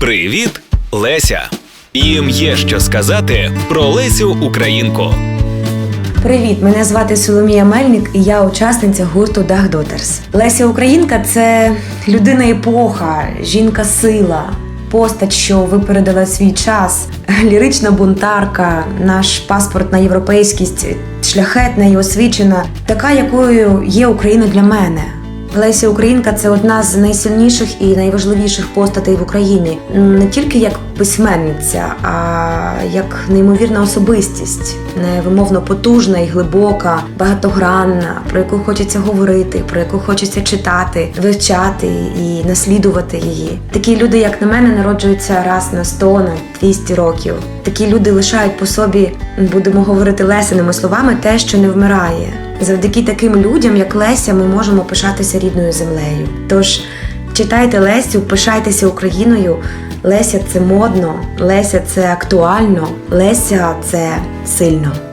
Привіт, Леся! Їм є що сказати про Лесю Українку. Привіт, мене звати Соломія Мельник, і я учасниця гурту Dach Daughters. Леся Українка це людина епоха, жінка сила, постать, що випередила свій час, лірична бунтарка, наш паспорт на європейськість, шляхетна і освічена, така, якою є Україна для мене. Леся Українка це одна з найсильніших і найважливіших постатей в Україні не тільки як письменниця, а як неймовірна особистість, невимовно потужна і глибока, багатогранна, про яку хочеться говорити, про яку хочеться читати, вивчати і наслідувати її. Такі люди, як на мене, народжуються раз на 100, на 200 років. Такі люди лишають по собі, будемо говорити лесеними словами, те, що не вмирає. Завдяки таким людям, як Леся, ми можемо пишатися рідною землею. Тож читайте Лесю, пишайтеся Україною. Леся це модно, Леся це актуально, Леся це сильно.